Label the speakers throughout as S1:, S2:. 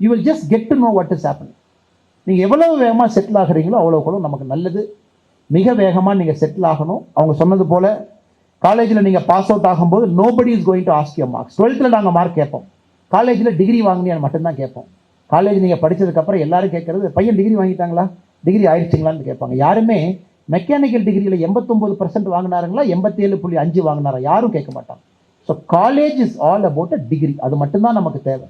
S1: You will just get to know what is happen நீங்கள் எவ்வளவு வேகமாக செட்டில் ஆகுறீங்களோ அவ்வளோ கூட நமக்கு நல்லது. மிக வேகமாக நீங்கள் செட்டில் ஆகணும். அவங்க சொன்னது போல் காலேஜில் நீங்கள் பாஸ் அவுட் ஆகும்போது nobody is going to ask your marks டுவெல்த்தில் நாங்கள் மார்க் கேட்போம். காலேஜில் டிகிரி வாங்கினியான்னு மட்டும்தான் கேட்போம். காலேஜ் நீங்கள் படிச்சதுக்கப்புறம் எல்லாரும் கேட்கறது பையன் டிகிரி வாங்கிட்டாங்களா? டிகிரி ஆயிடுச்சிங்களான்னு கேட்பாங்க. யாருமே மெக்கானிக்கல் டிகிரியில் எண்பத்தொம்பது பர்சன்ட் வாங்கினாருங்களா? எண்பத்தி ஏழு புள்ளி அஞ்சு வாங்கினாரா? யாரும் கேட்க மாட்டாங்க. So college is all about a degree அது மட்டும்தான் நமக்கு தேவை.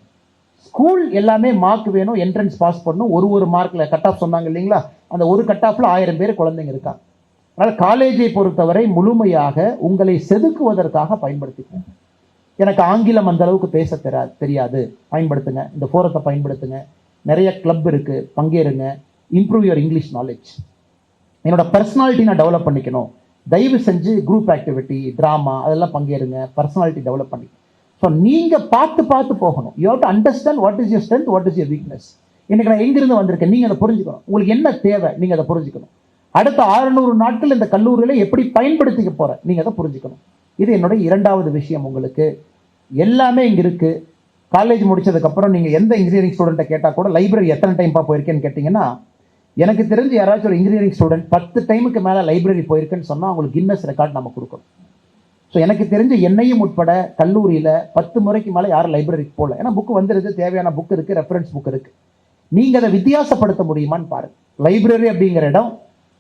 S1: ஸ்கூல் எல்லாமே மார்க் வேணும் என்ட்ரன்ஸ் பாஸ் பண்ணணும். ஒரு ஒரு மார்க்கில் கட் ஆஃப் சொன்னாங்க இல்லைங்களா? அந்த ஒரு கட் ஆஃபில் ஆயிரம் பேர் குழந்தைங்க இருக்காங்க. அதனால் காலேஜை பொறுத்தவரை முழுமையாக உங்களை செதுக்குவதற்காக பயன்படுத்திக்கோங்க. எனக்கு ஆங்கிலம் அந்த அளவுக்கு பேச தெரா தெரியாது. பயன்படுத்துங்க. இந்த ஃபோரத்தை பயன்படுத்துங்க. நிறைய கிளப் இருக்குது பங்கேறுங்க. இம்ப்ரூவ் யுவர் இங்கிலீஷ் நாலேஜ் என்னோட பர்சனாலிட்டி நான் டெவலப் பண்ணிக்கணும். தயவு செஞ்சு குரூப் ஆக்டிவிட்டி ட்ராமா அதெல்லாம் பங்கேறுங்க. பர்சனாலிட்டி டெவலப் பண்ணி ஸோ நீங்கள் பார்த்து பார்த்து போகணும். You have to understand what is your strength what is your weakness இன்றைக்கி நான் எங்கேருந்து வந்திருக்கேன்? நீங்கள் அதை புரிஞ்சுக்கணும். உங்களுக்கு என்ன தேவை? நீங்கள் அதை புரிஞ்சுக்கணும். அடுத்த 600 நாட்கள் இந்த கல்லூரியில் எப்படி பயன்படுத்திக்க போகிறேன் நீங்கள் அதை புரிஞ்சுக்கணும். இது என்னுடைய இரண்டாவது விஷயம் உங்களுக்கு. எல்லாமே இங்கே இருக்குது காலேஜ் முடிச்சதுக்கப்புறம் நீங்கள் எந்த இன்ஜினியரிங் ஸ்டூடெண்ட்டை கேட்டால் கூட லைப்ரரி எத்தனை டைம்ப்பா போயிருக்கேன்னு கேட்டிங்கன்னா எனக்கு தெரிஞ்சு யாராச்சும் ஒரு இன்ஜினியரிங் ஸ்டூடெண்ட் பத்து டைமுக்கு மேலே லைப்ரரி போயிருக்கேன்னு சொன்னால் அவங்களுக்கு கின்னஸ் ரெக்கார்ட் நம்ம கொடுக்கணும். ஸோ எனக்கு தெரிஞ்ச என்னையும் உட்பட கல்லூரியில் பத்து முறைக்கு மேலே யாரும் லைப்ரரிக்கு போகல. ஏன்னா புக்கு வந்துருது தேவையான புக் இருக்குது ரெஃபரன்ஸ் புக் இருக்குது நீங்கள் அதை வித்தியாசப்படுத்த முடியுமான்னு பாருங்கள் லைப்ரரி அப்படிங்கிற இடம்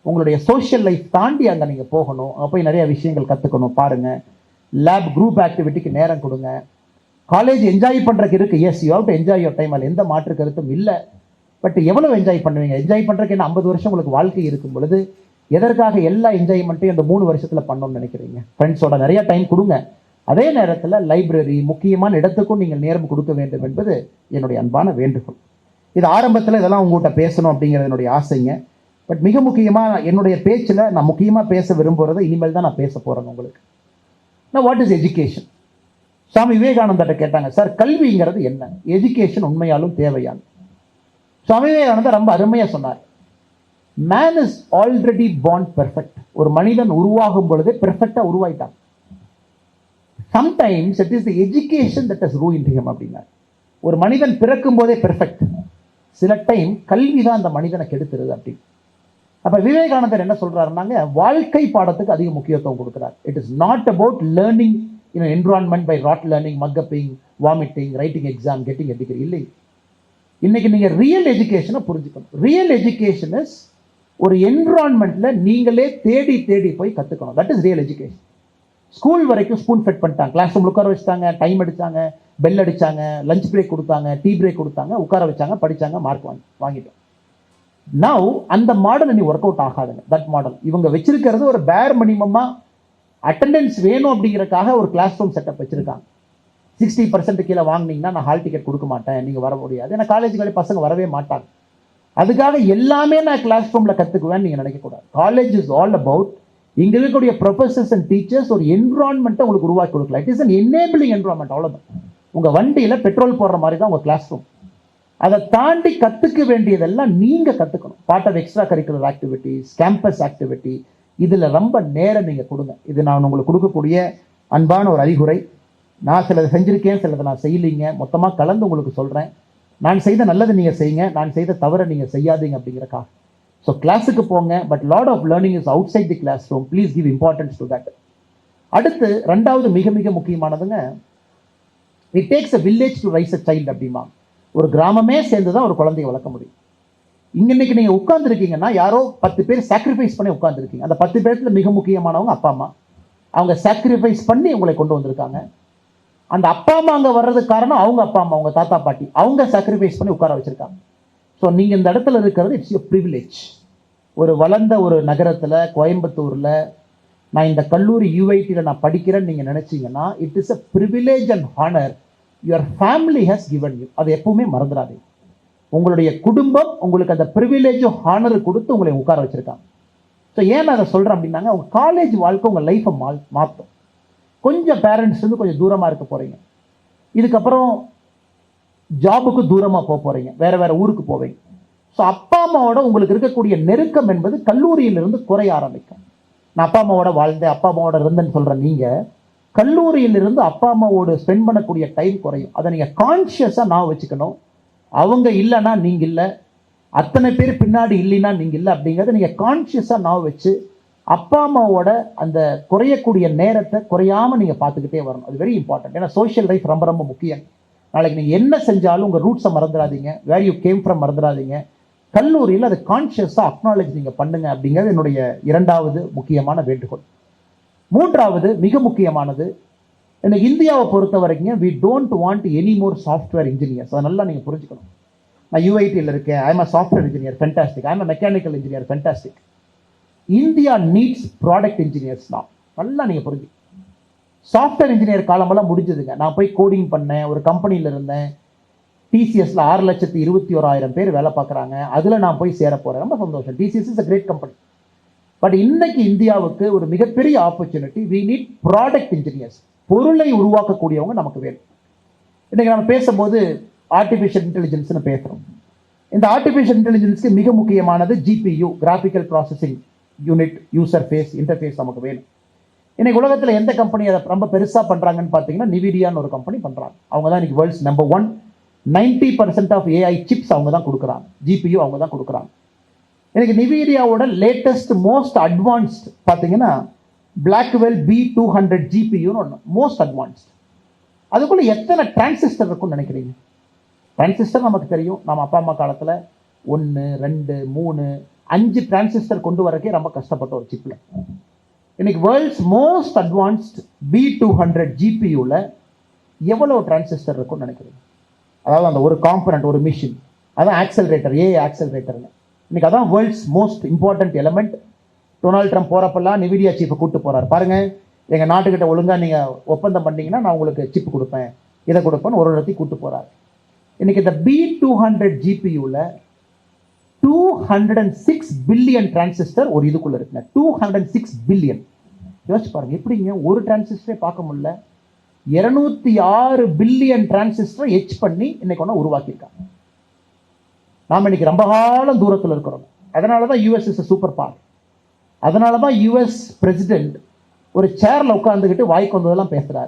S1: உங்களுடைய சோஷியல் லைஃப் தாண்டி அங்கே நீங்கள் போகணும். அங்கே போய் நிறைய விஷயங்கள் கற்றுக்கணும் பாருங்கள் லேப் குரூப் ஆக்டிவிட்டிக்கு நேரம் கொடுங்க. காலேஜ் என்ஜாய் பண்ணுறதுக்கு இருக்குது yes you have to enjoy your time அதில் எந்த மாற்று கருத்தும் இல்லை. பட் எவ்வளோ என்ஜாய் பண்ணுவீங்க? என்ஜாய் பண்ணுறதுக்கு என்ன ஐம்பது வருஷம் உங்களுக்கு வாழ்க்கை இருக்கும் பொழுது எதற்காக எல்லா என்ஜாய்மெண்ட்டையும் இந்த மூணு வருஷத்தில் பண்ணணும்னு நினைக்கிறீங்க? ஃப்ரெண்ட்ஸோட நிறைய டைம் கொடுங்க. அதே நேரத்தில் லைப்ரரி முக்கியமான இடத்துக்கும் நீங்கள் நேரம் கொடுக்க வேண்டும் என்பது என்னுடைய அன்பான வேண்டுகோள். இது ஆரம்பத்தில் இதெல்லாம் உங்கள்கிட்ட பேசணும் அப்படிங்கிறது என்னுடைய ஆசைங்க. பட் மிக முக்கியமாக என்னுடைய பேச்சில் நான் முக்கியமாக பேச விரும்புகிறத இனிமேல் தான் நான் பேச போகிறேன் உங்களுக்கு. நான் வாட் இஸ் எஜுகேஷன் சுவாமி விவேகானந்தர்கிட்ட கேட்டாங்க சார் கல்விங்கிறது என்ன? எஜுகேஷன் உண்மையாலும் தேவையானது சுவாமி விவேகானந்தர் ரொம்ப அருமையாக சொன்னார். மேன் இஸ் ஆல்ரெடி பாண்ட் பெர்ஃபெக்ட் ஒரு மனிதன் உருவாகும் பொழுதே பெர்ஃபெக்டாக உருவாயிட்டான். Sometimes it is the education that is ruined him அப்படின்னார். ஒரு மனிதன் பிறக்கும் போதே பெர்ஃபெக்ட் சில டைம் கல்வி தான் அந்த மனிதனை கெடுத்துருது அப்படின்னு. அப்ப விவேகானந்தர் என்ன சொல்கிறாருனாங்க வாழ்க்கை பாடத்துக்கு அதிக முக்கியத்துவம் கொடுக்கிறார். It is not about learning in environment by rote learning மக்கப்பிங் vomiting writing exam getting எடுக்கிறீங்க இல்லை. இன்னைக்கு நீங்க ரியல் எஜுகேஷனை புரிஞ்சுக்கணும். ரியல் எஜுகேஷன் இஸ் ஒரு என்விரான்மெண்ட்டில் நீங்களே தேடி தேடி போய் கற்றுக்கணும் that is real education school வரைக்கும் ஸ்பூன் ஃபெட் பண்ணிட்டாங்க. கிளாஸ் ரூம் உட்கார வச்சுட்டாங்க டைம் அடித்தாங்க பெல் அடிச்சாங்க லஞ்ச் பிரேக் கொடுத்தாங்க டீ பிரேக் கொடுத்தாங்க உட்கார வச்சாங்க படித்தாங்க மார்க் வாங்கி வாங்கிட்டோம். நவ் அந்த மாடல் நீ ஒர்க் அவுட் ஆகாதுங்க. தட் மாடல் இவங்க வச்சிருக்கிறது ஒரு பேர் மினிமமாக அட்டெண்டன்ஸ் வேணும் அப்படிங்கிறக்காக ஒரு கிளாஸ் ரூம் செட்டப் வச்சுருக்காங்க. சிக்ஸ்டி பர்சன்ட் கீழே வாங்கினீங்கன்னா நான் ஹால் டிக்கெட் கொடுக்க மாட்டேன் நீங்கள் வர முடியாது. ஏன்னா காலேஜுகளில் பசங்க வரவே மாட்டாங்க. அதுக்காக எல்லாமே நான் கிளாஸ் ரூமில் கற்றுக்குவேன்னு நீங்கள் நினைக்கக்கூடாது. காலேஜ் இஸ் ஆல் அபவுட் இங்கே இருக்கக்கூடிய ப்ரொஃபஸர்ஸ் அண்ட் டீச்சர்ஸ் ஒரு என்விரான்மெண்ட்டை உங்களுக்கு உருவாக்கி கொடுக்கலாம். It is an enabling environment அவ்வளோதான் உங்கள் வண்டியில் பெட்ரோல் போடுற மாதிரி தான் உங்கள் கிளாஸ் ரூம் அதை தாண்டி கற்றுக்க வேண்டியதெல்லாம் நீங்கள் கற்றுக்கணும் part of extra curricular activities campus activity இதில் ரொம்ப நேரம் நீங்கள் கொடுங்க. இது நான் உங்களுக்கு கொடுக்கக்கூடிய அன்பான ஒரு அறிகுறை நான் சிலது செஞ்சுருக்கேன் சிலதை நான் செய்யலைங்க. மொத்தமாக கலந்து உங்களுக்கு சொல்கிறேன் நான் செய்த நல்லதை நீங்கள் செய்யுங்க நான் செய்த தவறை நீங்கள் செய்யாதீங்க அப்படிங்கிறக்கா ஸோ கிளாஸுக்கு போங்க but lot of learning is outside the classroom please give importance to that அடுத்து ரெண்டாவது மிக மிக முக்கியமானதுங்க it takes a village to raise a child அப்படிமா. ஒரு கிராமமே சேர்ந்து தான் ஒரு குழந்தைய வளர்க்க முடியும். இங்க இன்னைக்கு நீங்க உட்காந்துருக்கீங்கன்னா யாரோ பத்து பேர் சாக்ரிஃபைஸ் பண்ணி உட்காந்துருக்கீங்க அந்த பத்து பேர்த்துல மிக முக்கியமானவங்க அப்பா அம்மா. அவங்க சாக்ரிஃபைஸ் பண்ணி உங்களை கொண்டு வந்திருக்காங்க. அந்த அப்பா அம்மா அங்கே வர்றதுக்கு காரணம் அவங்க அப்பா அம்மா அவங்க தாத்தா பாட்டி. அவங்க சாக்ரிஃபைஸ் பண்ணி உட்கார வச்சுருக்காங்க. ஸோ நீங்கள் இந்த இடத்துல இருக்கிறது இட்ஸ் எ ப்ரிவிலேஜ் ஒரு வளர்ந்த ஒரு நகரத்தில் கோயம்புத்தூரில் நான் இந்த கல்லூரி யூஐடியில் நான் படிக்கிறேன்னு நீங்கள் நினச்சிங்கன்னா it is a privilege and honour your family has given you அதை எப்பவுமே மறந்துடாது உங்களுடைய குடும்பம் உங்களுக்கு அந்த ப்ரிவிலேஜும் ஹானர் கொடுத்து உங்களை உட்கார வச்சுருக்காங்க. ஸோ ஏன் நான் அதை சொல்கிறேன் அப்படின்னாங்க உங்கள் காலேஜ் வாழ்க்கை உங்கள் லைஃப்பை மா மாற்றும். கொஞ்சம் பேரண்ட்ஸ்லேருந்து கொஞ்சம் தூரமாக இருக்க போகிறீங்க இதுக்கப்புறம் ஜாபுக்கு தூரமாக போக போகிறீங்க வேறு வேறு ஊருக்கு போவீங்க. ஸோ அப்பா அம்மாவோட உங்களுக்கு இருக்கக்கூடிய நெருக்கம் என்பது கல்லூரியிலிருந்து குறைய ஆரம்பிக்கும். நான் அப்பா அம்மாவோட வாழ்ந்தேன் அப்பா அம்மாவோட இருந்தேன்னு சொல்கிறேன் நீங்கள் கல்லூரியிலிருந்து அப்பா அம்மாவோடு ஸ்பெண்ட் பண்ணக்கூடிய டைம் குறையும். அதை நீங்கள் கான்ஷியஸாக நான் வச்சுக்கணும். அவங்க இல்லைன்னா நீங்கள் இல்லை. அத்தனை பேர் பின்னாடி இல்லைன்னா நீங்கள் இல்லை அப்படிங்கிறத நீங்கள் கான்ஷியஸாக நான் வச்சு அப்பா அம்மாவோட அந்த குறையக்கூடிய நேரத்தை குறையாம நீங்கள் பார்த்துக்கிட்டே வரணும். அது வெரி இம்பார்ட்டன்ட் ஏன்னா சோஷியல் லைஃப் ரொம்ப ரொம்ப முக்கியம். நாளைக்கு நீங்கள் என்ன செஞ்சாலும் உங்கள் ரூட்ஸை மறந்துடாதீங்க. வேர் யூ கேம் ஃப்ரம் மறந்துடாதீங்க. கல்லூரியில் அது கான்ஷியஸாக அக்னாலேஜ் நீங்கள் பண்ணுங்க அப்படிங்கிறது என்னுடைய இரண்டாவது முக்கியமான வேண்டுகோள். மூன்றாவது மிக முக்கியமானது எனக்கு இந்தியாவை பொறுத்த வரைக்கும் we don't want any more software engineers அதை நல்லா நீங்கள் புரிஞ்சுக்கணும். நான் யூஐடியில் இருக்கேன். I'm a software engineer fantastic I'm a mechanical engineer fantastic India needs product engineers தான். நல்லா நீங்கள் புரிஞ்சு. சாஃப்ட்வேர் இன்ஜினியர் காலமெல்லாம் முடிஞ்சதுங்க. நான் போய் கோடிங் பண்ணேன் ஒரு கம்பெனியில் இருந்தேன். டிசிஎஸ்ல ஆறு லட்சத்தி இருபத்தி ஓராயிரம் பேர் வேலை பார்க்குறாங்க. அதில் நான் போய் சேர போகிறேன் ரொம்ப சந்தோஷம். TCS is a great company but இன்னைக்கு இந்தியாவுக்கு ஒரு மிகப்பெரிய opportunity we need product engineers பொருளை உருவாக்கக்கூடியவங்க நமக்கு வேணும். இன்றைக்கி நம்ம பேசும்போது ஆர்டிஃபிஷியல் இன்டெலிஜென்ஸ்னு பேசுகிறோம் இந்த ஆர்டிஃபிஷியல் இன்டெலிஜென்ஸ்க்கு மிக முக்கியமானது GPU graphical processing unit user face interface நமக்கு வேணும். இன்னைக்கு உலகத்தில் எந்த கம்பெனி அதை ரொம்ப பெருசாக பண்ணுறாங்கன்னு பார்த்தீங்கன்னா நிவிடியான்னு ஒரு கம்பெனி பண்ணுறாங்க அவங்க தான் இன்றைக்கி world's number one ninety percent of AI chips அவங்க தான் கொடுக்குறாங்க. ஜிபியு அவங்க தான் கொடுக்குறாங்க. எனக்கு நிவேரியாவோட லேட்டஸ்ட் மோஸ்ட் அட்வான்ஸ்ட் பார்த்தீங்கன்னா பிளாக்வெல் பி டூ ஹண்ட்ரட் ஜிபியூன்னு ஒன்று மோஸ்ட் அட்வான்ஸ்ட் அதுக்குள்ளே எத்தனை டிரான்சிஸ்டர் இருக்கும்னு நினைக்கிறீங்க? டிரான்சிஸ்டர் நமக்கு தெரியும். நம்ம அப்பா அம்மா காலத்தில் ஒன்று ரெண்டு மூணு அஞ்சு டிரான்சிஸ்டர் கொண்டு வரக்கே ரொம்ப கஷ்டப்பட்ட ஒரு சிப்பில் இன்னைக்கு world's most advanced B two hundred ஜிபியூவில் எவ்வளோ டிரான்சிஸ்டர் இருக்கும்னு நினைக்கிறீங்க? அதாவது அந்த ஒரு காம்பனண்ட் ஒரு மிஷின் அதான் ஆக்சலரேட்டர் ஏ ஆக்சலரேட்டர்னு இன்னைக்கு அதான் world's most important element Donald Trump போகிறப்பெல்லாம் Nvidia சீஃபை கூப்பிட்டு போகிறார் பாருங்கள் எங்கள் நாட்டுக்கிட்ட ஒழுங்காக நீங்கள் ஒப்பந்தம் பண்ணிங்கன்னா நான் உங்களுக்கு சிப் கொடுப்பேன். இதை கொடுப்பேன்னு ஒரு இடத்தையும் கூப்பிட்டு போகிறார் இன்றைக்கி இந்த B two hundred ஜிபியூவில் hundred and six billion transistor ஒரு இதுக்குள்ள இருக்குங்க. Two hundred and six billion யோசிச்சு பாருங்க எப்படிங்க ஒரு டிரான்சிஸ்டரே பார்க்க முடியல? இருநூத்தி ஆறு பில்லியன் டிரான்சிஸ்டர் எச் பண்ணி இன்னைக்கு ஒன்று உருவாக்கியிருக்காங்க. நாம இன்னைக்கு ரொம்ப காலம் தூரத்தில் இருக்கிறோம். அதனால தான் யூஎஸ் இஸ் சூப்பர் பவர் அதனால தான் யூஎஸ் பிரசிடென்ட் ஒரு சேர்ல உட்காந்துக்கிட்டு வாய்க்கு வந்ததெல்லாம் பேசுறாரு.